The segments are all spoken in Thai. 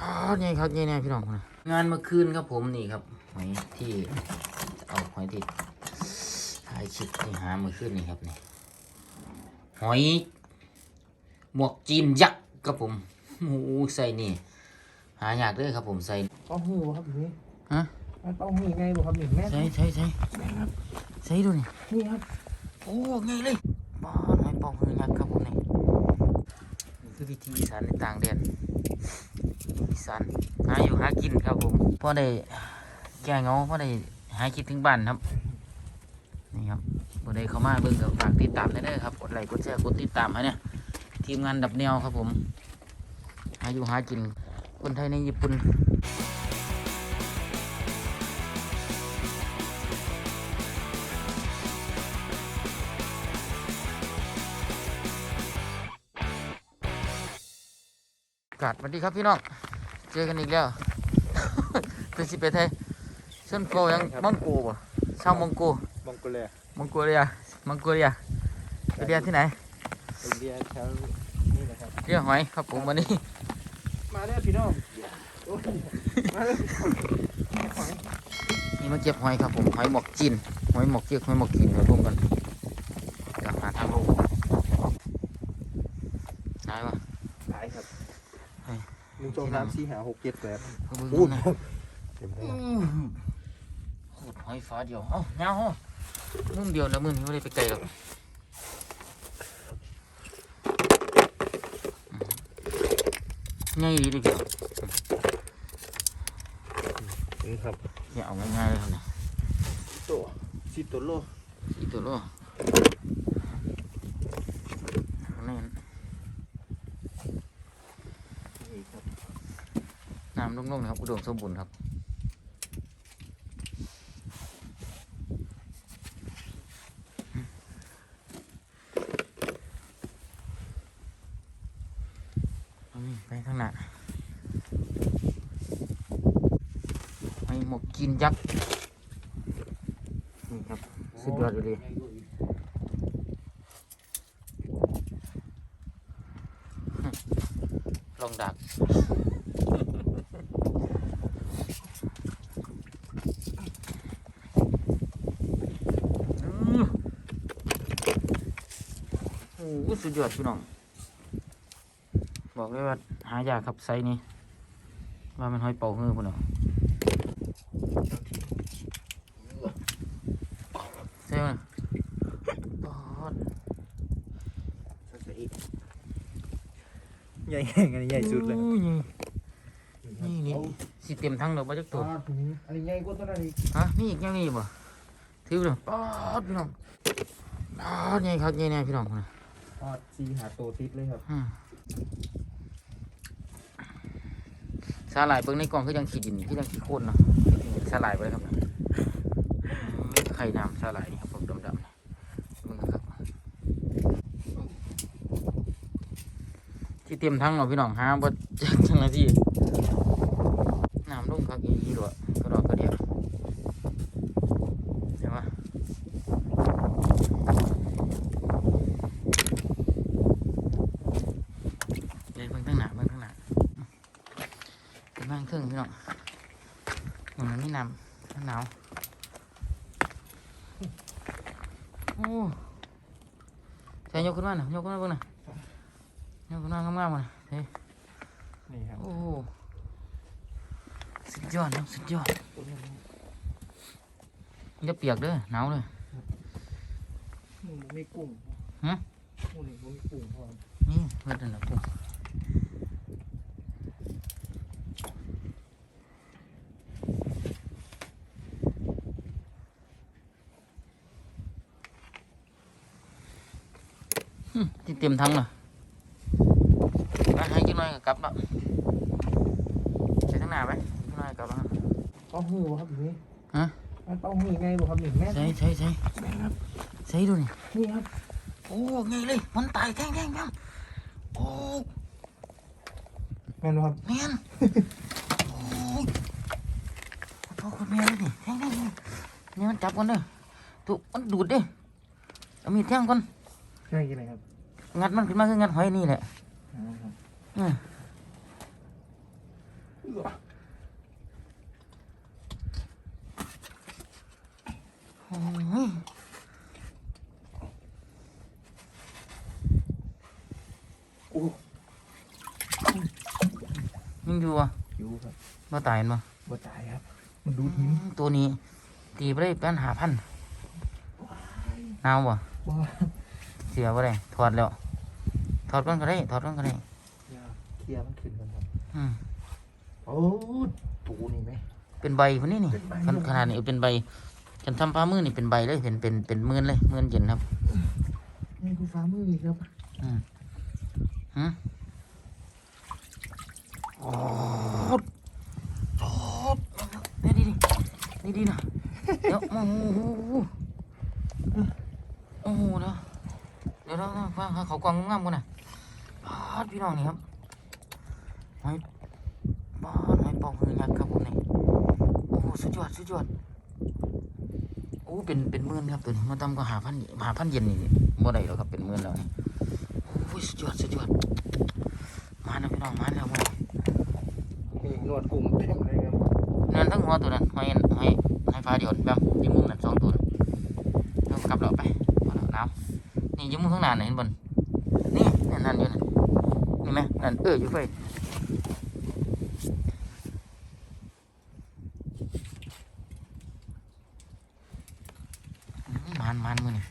อ๋อนี่ครับนี่เนี่ยพี่น้องนะงานเมื่อคืนครับผมนี่ครับหอยที่เอาหอยที่ถ่ายคลิปที่หาเมื่อคืนนี่ครับนี่หอยหมวกจีนยักษ์ครับผมโอ้โหใส่นี่ หายากเด้วยครับผมใส่เต้าหู้ครับนี่ฮะมันเต้าหู้ไงบ่ครับนี่แม่ใส่ใส่ใส่ใส่ดูนี่นี่ครับโอ้ไงเลยบ้าหอยเป่ามือยักษ์ครับผมนี่นี่คือวิธีอีสานในต่างแดน อีสานหาอยู่หากินครับผมพ่อได้แก้เงาพ่อได้หาคิดถึงบ้านครับ นี่ครับบ่ได้เข้ามาเบิ่งกับฝากติดตามได้เด้อครับกดไลค์กดแชร์กดติดตามให้เนี่ยทีมงานดับแนวครับผม หาอยู่หากินคนไทยในญี่ปุ่นาดสวัสดีครับพี่น้องเจอกันอีกแล้วเป็นสิเป็นไทยเส้นโกยังมองโกบ่ชาวมองโกมองโกเลียมองโกเลียมองโกเลียไปเรียนที่ไหนอินเดียแถวนี่นะครับเรียกหอยครับผมวันนี้ มาเด้อพี่น้องโอ้ยมาเด้อพี่น้องหอยนี่มาเก็บหอยครับผมหอยหมกจีนหอยหมกเจียกหอยหมกจีนเดี๋ยวรวมกันเดี๋ยวหาทางลงได้ปะ หลายครับ เฮ้ย หนึ่ง สองสามสี่ห้าหกเจ็ดแปดเอามืออู้นะเต็มเลยขูดหอยฟ้าเดียว เอ้าเงาห้อมุมเดียวนะมึงไม่ได้ไปไกลหรอกง่ายดีดีเดียวนี่ครับอย่าเอาง่ายๆเลยครับเนี่ยตัวสิตัวโลอีตัวโลนี่ นี่ครับ น้ำนุ่มๆนะครับ อุดมสมบูรณ์ครับนี่ไปข้างหน้าไอหมกกินยักษ์นี่ครับ สุดยอดเลยลองดัก อื้อโอ้โห สุดยอดพี่น้อง บอกเลยว่าหายากครับไซส์นี้ว่ามันหอยเป่าเงือพุ่นเนาะเซ่มาปอดใหญ่อันนี้ใหญ่สุดเลยโอ้นี่นี่นี่สิเต็มทั้งเลยบ่จักตัวอันนี้ใหญ่กว่าตัวนั้นอีกฮะมีอีกยังมีอีกบ่ถือเลยปอดพี่น้องปอดใหญ่ครับใหญ่แน่พี่น้องพุ่นน่ะ ทอดสี่หาตัวติดเลยครับอืมสาหร่ายเบิ่งในกล่องคือยังขี้ดินคือยังขี้โคนเนาะสาหร่ายไปเลยครับไข่น้ำสาหร่ายนี่ครับผมดำๆนี่เบิ่งครับที่เตรียมทั้งเนาะพี่น้องหาบ่จักจังนาทีน้ำลงครับอีกด้วยกรอกกระเดียวเห็นปะเลยเบิ่งทั้งหน้าเบิ่งทั้งหน้าเป็นบ้างเครื่องพี่น้องมันไม่น้ำมันหนาว โอ้ใส่ยกขึ้นมาหน่อยยกขึ้นมาเบิ่งหน่อยยกขึ้นมางามๆมาเฮ้ยนี่ครับโอ้สุดยอดครับสุดยอดอย่าเปียกเด้อหนาวเลยหมูมีกุ้งฮะหมูนี่หมูมีกุ้งพร้อมนี่เม็ดนั่นแหละปุ๊หึที่เต็มทั้งเลยไปให้กินหน่อยก็กลับแล้วใส่ทั้ง หน้าไปกินหน่อยก็กลับแล้วเต้าหู้บ่ครับนี่ฮะมันเต้าหู้ไงบ่ครับนี่แม่ใส่ใส่ใส่ใส่ดูนี่นี่ครับโอ้ไงเลยมัน ตายแท่งแท่งแท่งโอ้แม่นบ่ครับแมนโอ้ยขอโทษคุณแม่เลยนี่แท่งแท่งแท่งนี่มันจับกันเด้อถูกมันดูดเด้เอามีดแท่งก่อนใช่ยังไงครับงัดมันขึ้นมาคืองัดหอยนี่แหละอ๋อครับเอออโอ้ยโอ้ยังอยู่อะอยู่ครับมาตายมั้บ่ตายครับ มันดูดหินตัวนี้ตีไปได้เป็นหาพันหนาวบ่บ่เสียบ่ได้ถอดแล้วถอดก่อนก็ได้ถอดก่อนก็ได้อย่าเคลียร์มันขึ้นกันครับอืมโอ้ตูนี่ไหม เป็นใบคนนี้นี่เป็นใบ ขนขนาดนี้เป็นใบฉันทำผ้ามือนี่เป็นใบเลยเป็นเป็นเป็นหมื่นเลยหมื่นเย็นครับนี่คือฟ้ามืออีกครับอืมหืมโอ้โหโอ้นี่ดีดีนี่ดีนะเดี๋ยวโอ้โหโอ้โหเดี๋ยว เดี๋ยวเราฟังเขากวางงามกันนะปาดพี่น้องนี่ครับหอยปาดหอยปองมือยักษ์ครับผมนี่โอ้สุดยอดสุดยอดโอ้เป็นเป็นหมื่นครับตัวนี้มาตำก็หาพันหาพันเย็นนี่บ่ได้หรอกครับเป็นหมื่นแล้วนี่โอ้ยสุดยอดสุดยอดมาแล้วพี่น้องมาแล้วมานี่หนวดกุ้งเต็มเลยครับนั่นทั้งหัวตัวนั้นหอยหอยหอยฟ้าเดียวแบมยิ้มมุมนั่นสองตัวเรากลับเราไป นี่ยิ้มมุมข้างหน้าน่ะเห็นบนนี่นั่นนั่นอยู่นั่นนี่ไหมนั่นเอออยู่ไฟอื้อมันมันมือนี่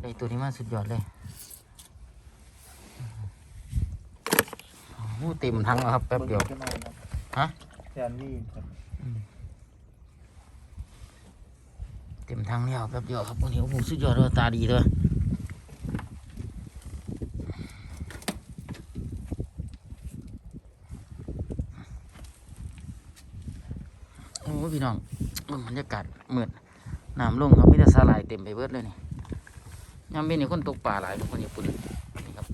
ได้ตัวนี้มาสุดยอดเลยโอ้โหเต็มทั้งแล้วครับแป๊บเดียวบิ่งกันหน่อยครับฮะแทนนี่ ทั้งแล้วแป๊บเดียวครับวันนี้โอ้โหสุดยอดเลยตาดีเลยโอ้พี่น้องบรรยากาศเหมือนน้ำลงครับมีแต่สาหร่ายเต็มไปเบิดเลยนี่ยามเป็นนี่คนตกปลาหลายคนญี่ปุ่นนี่ครับ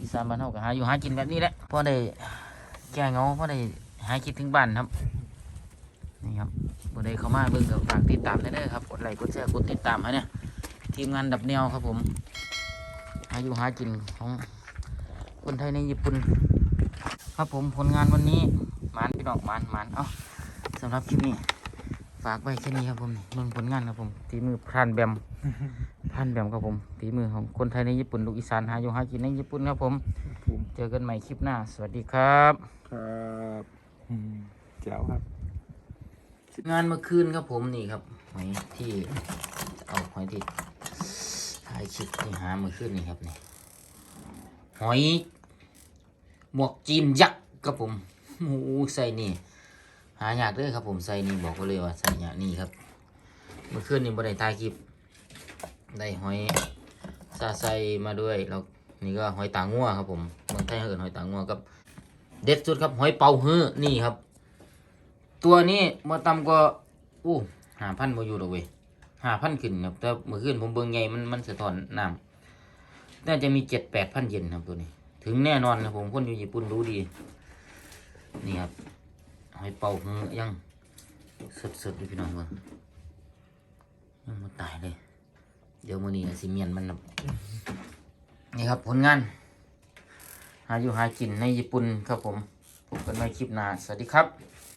อีสานบ้านเฮาก็หาอยู่หากินแบบนี้แหละพอได้แก้เงาพอได้หาคิดถึงบ้านครับ ครับบนใดเข้ามาเบิ่งกับฝากติดตามได้เลยครับกดไลค์กดแชร์กดติดตามให้เนี่ยทีมงานดับแนวครับผมหาอยู่หากินของคนไทยในญี่ปุ่นครับผมผลงานวันนี้หมานพี่น้องหมานหมานเอ้าสำหรับคลิปนี้ฝากไว้แค่นี้ครับผมนี่เบิ่งผลงานครับผมฝีมือพรานแบมพรานแบมครับผมฝีมือของคนไทยในญี่ปุ่นลูกอีสานหาอยู่หากินในญี่ปุ่นครับผมผมเจอกันใหม่คลิปหน้า สวัสดีครับ ครับอืมแจ๋วครับ งานเมื่อคืนครับผมนี่ครับหอยที่เอาหอยที่ถ่ายคลิปที่หาเมื่อคืนนี่ครับนี่หอยหมวกจีนยักษ์ครับผมโอ้ใส่นี่ หายากเลยครับผมใส่นี่บอกไว้เลยว่าใส่ยากนี่ครับ เมื่อคืนนี่บ่ได้ถ่ายคลิปได้หอยซาไซมาด้วยแล้วนี่ก็หอยตางัวครับผมเมืองทยเขาเอิ้นหอยตางัวกับ เด็ดสุดครับหอยเป่าฮื้อนี่ครับ ตัวนี้มาต่ำก็อู้หาพันมาอยู่ดอกเว้ยหาพันขึ้นครับแต่เมื่อคืนผมเบิ่งไงมันมันสะท้อนน้ำน่าจะมีเจ็ดแปดพันเยนครับตัวนี้ ถึงแน่นอนครับผมคนอยู่ญี่ปุ่นรู้ดี นี่ครับหอยเป่าฮื้อยังสดๆอยู่พี่น้องเบิ่งยังมาตายเลย เดี๋ยวมือนี้สิเมียนมันครับนี่ครับผลงาน หาอยู่หากินในญี่ปุ่นครับผมพบกันใหม่คลิปหน้าสวัสดีครับ